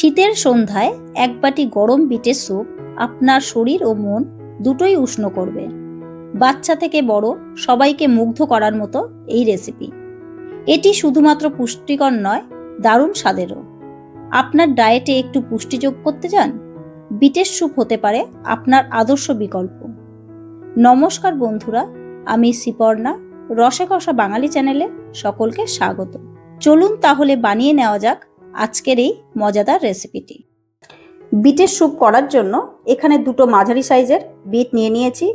শীতের সন্ধ্যায় এক বাটি গরম বিটের স্যুপ আপনার শরীর ও মন দুটোই উষ্ণ করবে। বাচ্চা থেকে বড় সবাইকে মুগ্ধ করার মতো এই রেসিপি এটি শুধুমাত্র পুষ্টিকর নয়, দারুণ স্বাদেরও। আপনার ডায়েটে একটু পুষ্টি যোগ করতে চান? বিটের স্যুপ হতে পারে আপনার আদর্শ বিকল্প। নমস্কার বন্ধুরা, আমি সিপর্ণা, রসে কষা বাঙালি চ্যানেলে সকলকে স্বাগত। চলুন তাহলে বানিয়ে নেওয়া যাক আজকের এই মজাদার রেসিপিটি বিটের স্যুপ করার জন্য এখানে দুটো মাঝারি সাইজের বিট নিয়ে নিয়েছি,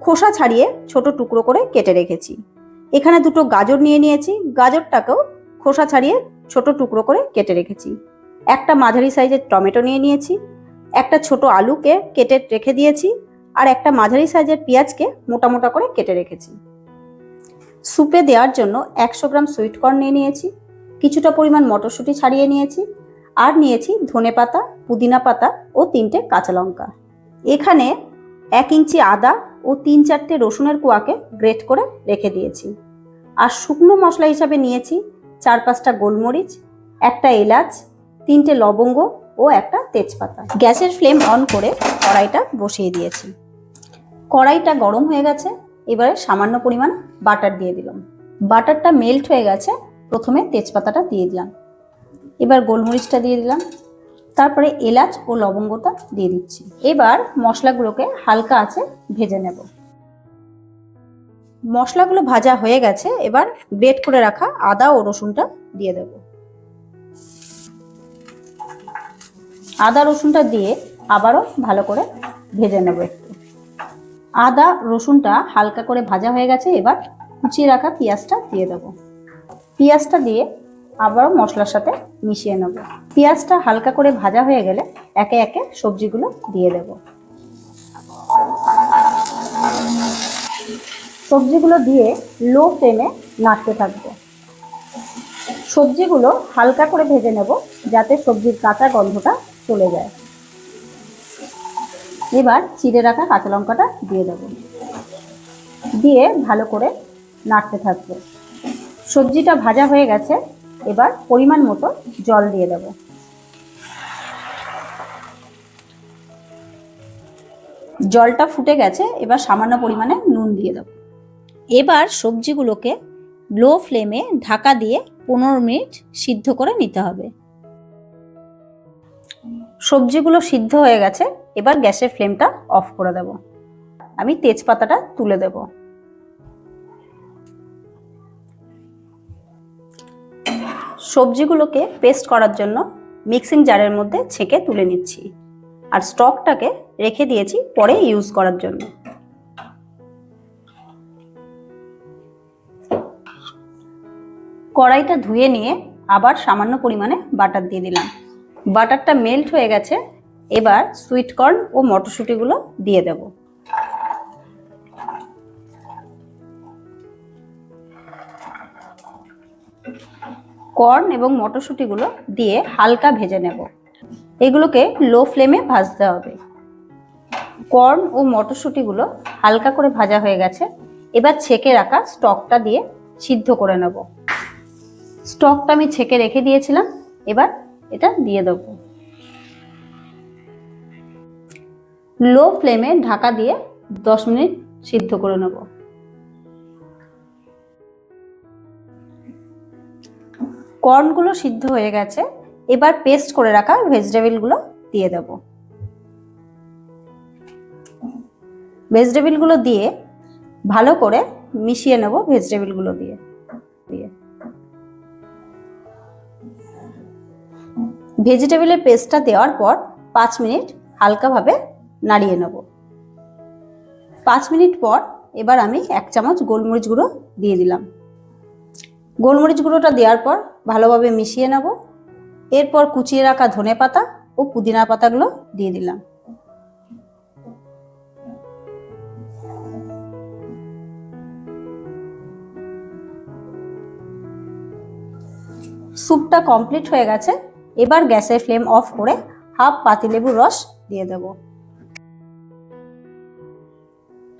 খোসা ছাড়িয়ে ছোট টুকরো করে কেটে রেখেছি। এখানে দুটো গাজর নিয়ে নিয়েছি, গাজরটাকেও খোসা ছাড়িয়ে ছোট টুকরো করে কেটে রেখেছি। একটা মাঝারি সাইজের টমেটো নিয়ে নিয়েছি, একটা ছোট আলুকে কেটে রেখে দিয়েছি, আর একটা মাঝারি সাইজের পেঁয়াজকে মোটা মোটা করে কেটে রেখেছি। স্যুপে দেওয়ার জন্য একশো গ্রাম সুইট কর্ন নিয়ে নিয়েছি কিছুটা পরিমাণ মটরশুঁটি ছাড়িয়ে নিয়েছি। আর নিয়েছি ধনে পাতা, পুদিনা পাতা ও তিনটে কাঁচা লঙ্কা। এখানে এক ইঞ্চি আদা ও তিন চারটে রসুনের কুয়াকে গ্রেট করে রেখে দিয়েছি। আর শুকনো মশলা হিসাবে নিয়েছি চার পাঁচটা গোলমরিচ, একটা এলাচ, তিনটে লবঙ্গ ও একটা তেজপাতা। গ্যাসের ফ্লেম অন করে কড়াইটা বসিয়ে দিয়েছি। কড়াইটা গরম হয়ে গেছে, এবারে সামান্য পরিমাণ বাটার দিয়ে দিলাম। বাটারটা মেল্ট হয়ে গেছে প্রথমে তেজপাতাটা দিয়ে দিলাম। এবার গোলমরিচটা দিয়ে দিলাম। তারপরে এলাচ ও লবঙ্গটা দিয়ে দিচ্ছি। এবার মশলাগুলোকে হালকা আছে ভেজে নেব। মশলাগুলো ভাজা হয়ে গেছে, এবার গ্রেট করে রাখা আদা ও রসুনটা দিয়ে দেব। আদা, রসুনটা দিয়ে আবারও ভালো করে ভেজে নেব একটু। আদা, রসুনটা হালকা করে ভাজা হয়ে গেছে, এবার কুচিয়ে রাখা পেঁয়াজটা দিয়ে দেবো। পেঁয়াজটা দিয়ে আবারও মশলার সাথে মিশিয়ে নেব। পেঁয়াজটা হালকা করে ভাজা হয়ে গেলে একে একে সবজিগুলো দিয়ে দেব। সবজিগুলো দিয়ে লো ফ্লেমে নাড়তে থাকব। সবজিগুলো হালকা করে ভেজে নেব যাতে সবজির কাঁচা গন্ধটা চলে যায়। এবার চিড়ে রাখা কাঁচা লঙ্কাটা দিয়ে দেব। দিয়ে ভালো করে নাড়তে থাকব। সবজিটা ভাজা হয়ে গেছে, এবার পরিমাণ মতো জল দিয়ে দেব। জলটা ফুটে গেছে, এবার সামান্য পরিমাণে নুন দিয়ে দেব। এবার সবজিগুলোকে লো ফ্লেমে ঢাকা দিয়ে পনেরো মিনিট সিদ্ধ করে নিতে হবে। সবজিগুলো সিদ্ধ হয়ে গেছে, এবার গ্যাসের ফ্লেমটা অফ করে দেব। আমি তেজপাতাটা তুলে দেবো। সবজিগুলোকে পেস্ট করার জন্য মিক্সিং জারের মধ্যে ছেঁকে তুলে নিচ্ছি। আর স্টকটাকে রেখে দিয়েছি পরে ইউজ করার জন্য। কড়াইটা ধুয়ে নিয়ে আবার সামান্য পরিমাণে বাটার দিয়ে দিলাম। বাটারটা মেল্ট হয়ে গেছে, এবার সুইট কর্ন ও মটরশুঁটিগুলো দিয়ে দেবো। কর্ন এবং মটরশুঁটিগুলো দিয়ে হালকা ভেজে নেব। এগুলোকে লো ফ্লেমে ভাজতে হবে। কর্ন ও মটরশুঁটিগুলো হালকা করে ভাজা হয়ে গেছে। এবার ছেঁকে রাখা স্টকটা দিয়ে সিদ্ধ করে নেব। স্টকটা আমি ছেঁকে রেখে দিয়েছিলাম। এবার এটা দিয়ে দেবো। লো ফ্লেমে ঢাকা দিয়ে দশ মিনিট সিদ্ধ করে নেব। কর্নগুলো সিদ্ধ হয়ে গেছে, এবার পেস্ট করে রাখা ভেজিটেবিলগুলো দিয়ে দেব। ভেজিটেবিলগুলো দিয়ে ভালো করে মিশিয়ে নেব ভেজিটেবিলগুলো দিয়ে। দিয়ে। ভেজিটেবিলের পেস্টটা দেওয়ার পর পাঁচ মিনিট হালকাভাবে নাড়িয়ে নেব। পাঁচ মিনিট পর এবার আমি এক চামচ গোলমরিচ গুঁড়ো দিয়ে দিলাম। গোলমরিচ গুঁড়োটা দেওয়ার পর ভালোভাবে মিশিয়ে নেব। এরপর কুচিয়ে রাখা ধনে পাতা ও পুদিনা পাতাগুলো দিয়ে দিলাম। স্যুপটা কমপ্লিট হয়ে গেছে। এবার গ্যাসের ফ্লেম অফ করে হাফ পাতিলেবুর রস দিয়ে দেব।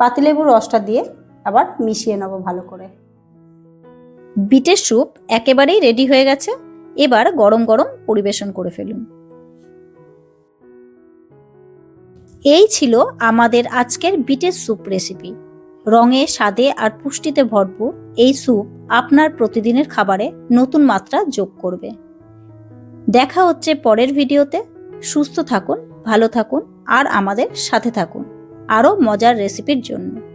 পাতিলেবুর রসটা দিয়ে আবার মিশিয়ে নেব ভালো করে। বিটের স্যুপ একেবারেই রেডি হয়ে গেছে। এবার গরম গরম পরিবেশন করে ফেলুন। এই ছিল আমাদের আজকের বিটের স্যুপ রেসিপি। রঙে, স্বাদে আর পুষ্টিতে ভরপুর এই স্যুপ আপনার প্রতিদিনের খাবারে নতুন মাত্রা যোগ করবে। দেখা হচ্ছে পরের ভিডিওতে। সুস্থ থাকুন, ভালো থাকুন আর আমাদের সাথে থাকুন। আরও মজার রেসিপির জন্য।